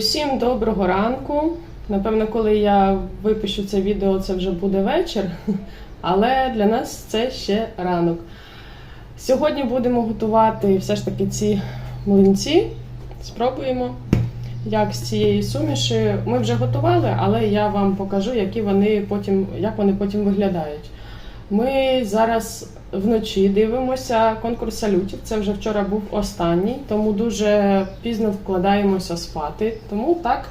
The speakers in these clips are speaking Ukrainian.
Усім доброго ранку. Напевно, коли я випишу це відео, це вже буде вечір, але для нас це ще ранок. Сьогодні будемо готувати все ж таки ці млинці. Спробуємо, як з цієї суміші. Ми вже готували, але я вам покажу, які вони потім, як вони потім виглядають. Ми зараз вночі дивимося конкурс салютів. Це вже вчора був останній, тому дуже пізно вкладаємося спати. Тому так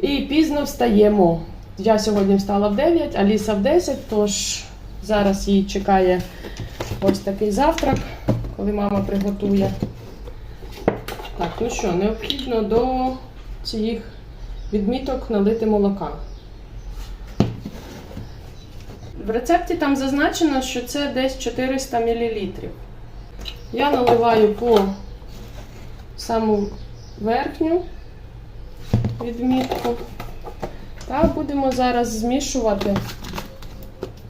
і пізно встаємо. Я сьогодні встала в 9, Аліса в 10, тож зараз її чекає ось такий завтрак, коли мама приготує. Так, ну що, необхідно до цих відміток налити молока. В рецепті там зазначено, що це десь 400 мл. Я наливаю по саму верхню відмітку. Та будемо зараз змішувати.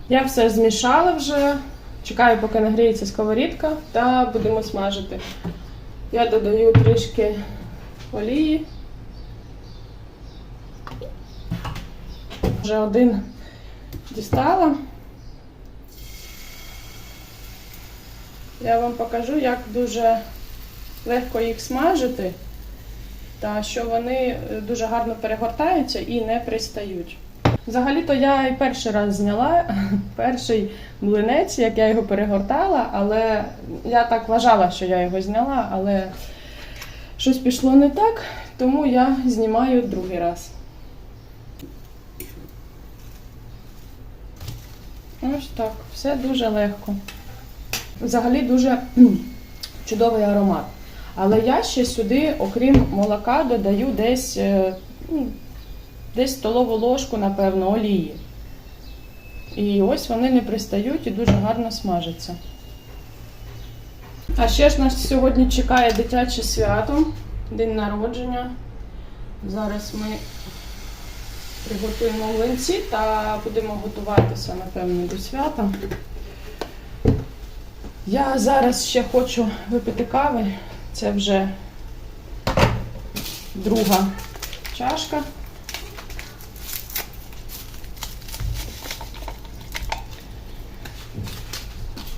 Я все змішала вже. Чекаю, поки нагріється сковорідка, та будемо смажити. Я додаю трішки олії. Вже один дістала. Я вам покажу, як дуже легко їх смажити, та що вони е, дуже гарно перегортаються і не пристають. Взагалі-то я і перший раз зняла перший млинець, як я його перегортала, але я так вважала, що я його зняла, але щось пішло не так, тому я знімаю другий раз. Ось так, все дуже легко. Взагалі дуже чудовий аромат. Але я ще сюди, окрім молока, додаю десь, е, ну, десь столову ложку, напевно, олії. І ось вони не пристають і дуже гарно смажаться. А ще ж нас сьогодні чекає дитяче свято, день народження. Зараз ми приготуємо млинці та будемо готуватися, напевно, до свята. Я зараз ще хочу випити кави. Це вже друга чашка.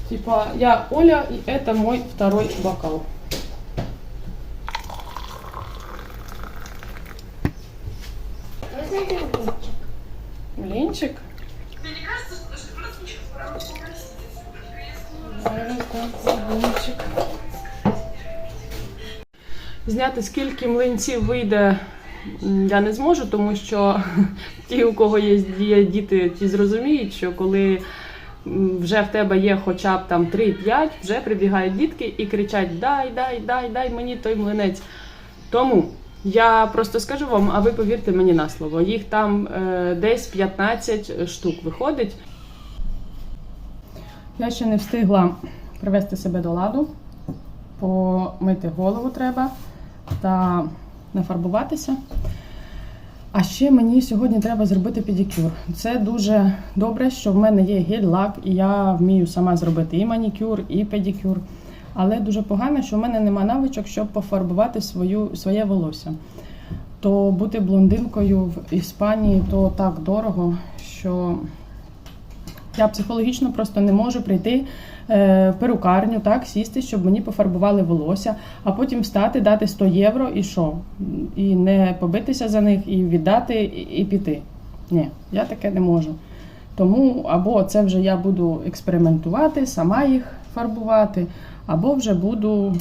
Типа, я Оля, и это мой второй бокал. Так, млинчик. Зняти скільки млинців вийде, я не зможу, тому що ті, у кого є є діти, ті зрозуміють, що коли вже в тебе є хоча б там 3-5, вже прибігають дітки і кричать: Дай, дай, дай, дай мені той млинець. Тому я просто скажу вам, а ви повірте мені на слово. Їх там е, десь 15 штук виходить. Я ще не встигла привести себе до ладу, помити голову треба та нафарбуватися. А ще мені сьогодні треба зробити педикюр. Це дуже добре, що в мене є гель-лак, і я вмію сама зробити і манікюр, і педикюр. Але дуже погано, що в мене нема навичок, щоб пофарбувати свою, своє волосся. То бути блондинкою в Іспанії то так дорого, що я психологічно просто не можу прийти е, в перукарню, так, сісти, щоб мені пофарбували волосся, а потім встати, дати 100 євро і що? І не побитися за них, і віддати, і, і піти. Ні, я таке не можу. Тому або це вже я буду експериментувати, сама їх фарбувати, або вже буду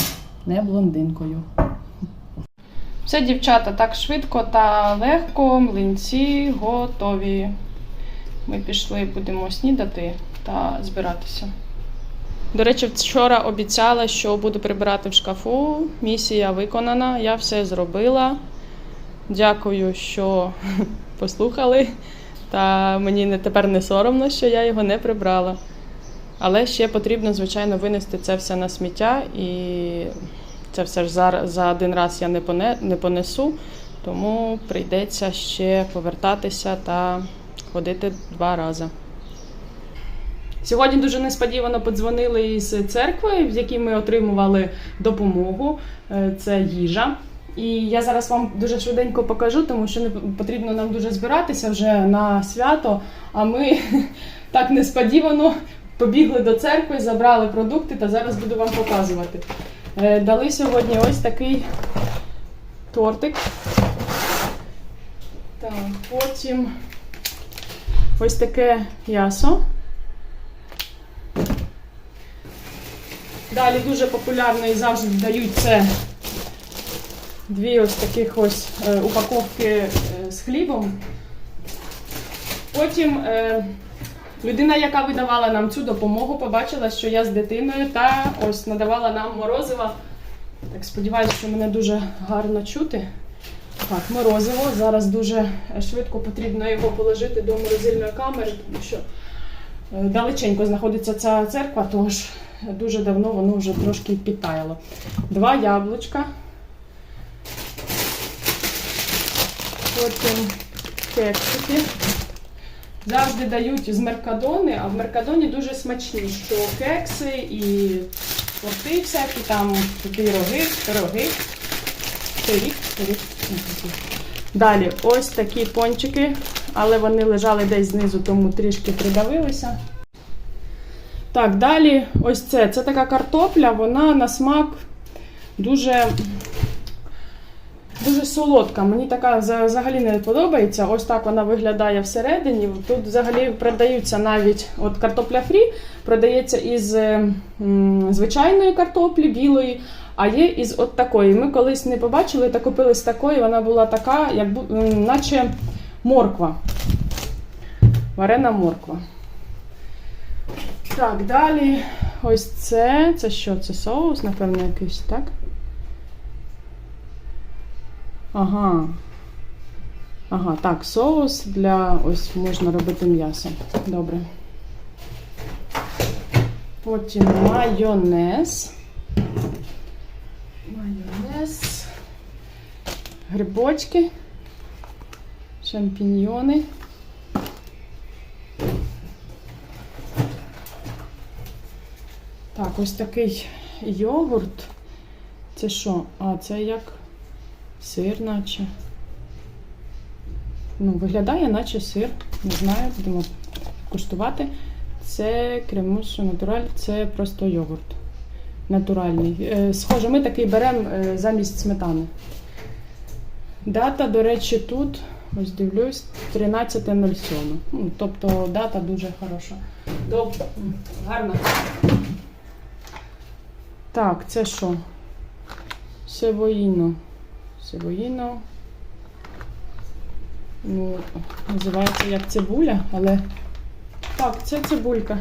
не блондинкою. Все, дівчата, так швидко та легко, млинці готові. Ми пішли, будемо снідати та збиратися. До речі, вчора обіцяла, що буду прибирати в шкафу. Місія виконана, я все зробила. Дякую, що послухали. Та мені тепер не соромно, що я його не прибрала. Але ще потрібно, звичайно, винести це все на сміття, і це все ж за, за один раз я не, поне, не понесу, тому прийдеться ще повертатися та ходити два рази. Сьогодні дуже несподівано подзвонили із церкви, в якій ми отримували допомогу. Е, Це їжа. І я зараз вам дуже швиденько покажу, тому що не потрібно нам дуже збиратися вже на свято. А ми так несподівано побігли до церкви, забрали продукти та зараз буду вам показувати. Е, Дали сьогодні ось такий тортик. Так, потім ось таке м'ясо. Далі дуже популярно і завжди дають це дві ось таких ось е, упаковки е, з хлібом. Потім людина, яка видавала нам цю допомогу, побачила, що я з дитиною та ось надавала нам морозива. Так, сподіваюся, що мене дуже гарно чути. Так, морозиво. Зараз дуже швидко потрібно його положити до морозильної камери, тому що е, далеченько знаходиться ця церква, тож дуже давно воно вже трошки підтаяло. Два яблучка. Потім кексики. Завжди дають з меркадони, а в меркадоні дуже смачні, що кекси і торти всякі, там пироги, пироги. Пиріг, пиріг. Далі ось такі пончики, але вони лежали десь знизу, тому трішки придавилися. Так, далі ось це. Це така картопля, вона на смак дуже, дуже солодка. Мені така взагалі не подобається. Ось так вона виглядає всередині. Тут взагалі продаються навіть от картопля фрі, продається із е, звичайної картоплі, білої, а є із от такої. Ми колись не побачили та купили з такої. Вона була така, як наче морква. Варена морква. Так, далі ось це. Це що? Це соус, напевно, якийсь, так? Ага. Ага, так, соус для ось можна робити м'ясо. Добре. Потім майонез. Майонез. Грибочки. Шампіньйони. Так, ось такий йогурт. Це що? А, це як сир, наче. Ну, виглядає, наче сир. Не знаю, будемо куштувати. Це кремуш натураль, це просто йогурт. Натуральний. Е, схоже, ми такий беремо е, замість сметани. Дата, до речі, тут, ось дивлюсь, 13.07. Ну, тобто дата дуже хороша. Доб... м, Гарна. Так, це що? Севоїно. Севоїно. Ну, називається як цибуля, але. Так, це цибулька.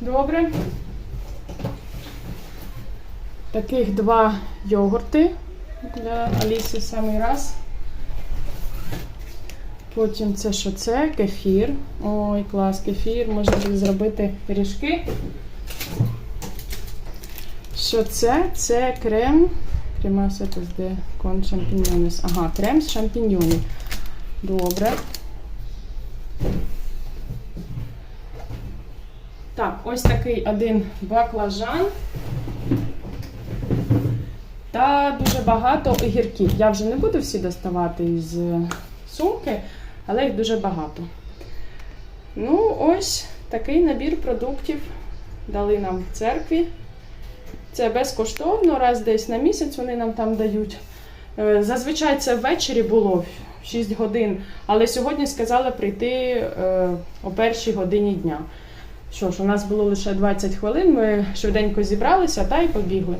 Добре. Таких два йогурти для Аліси самий раз. Потім це що це? Кефір. Ой, клас, кефір. Можна зробити пиріжки. Що це? Це крем. Де кон шампіньйонес. Ага, крем з шампіньйонів. Добре. Так, ось такий один баклажан. Та дуже багато огірків. Я вже не буду всі доставати із сумки, але їх дуже багато. Ну, ось такий набір продуктів дали нам в церкві. Це безкоштовно, раз десь на місяць вони нам там дають. Е, Зазвичай це ввечері було 6 годин, але сьогодні сказали прийти е, о першій годині дня. Що ж, у нас було лише 20 хвилин, ми швиденько зібралися та й побігли.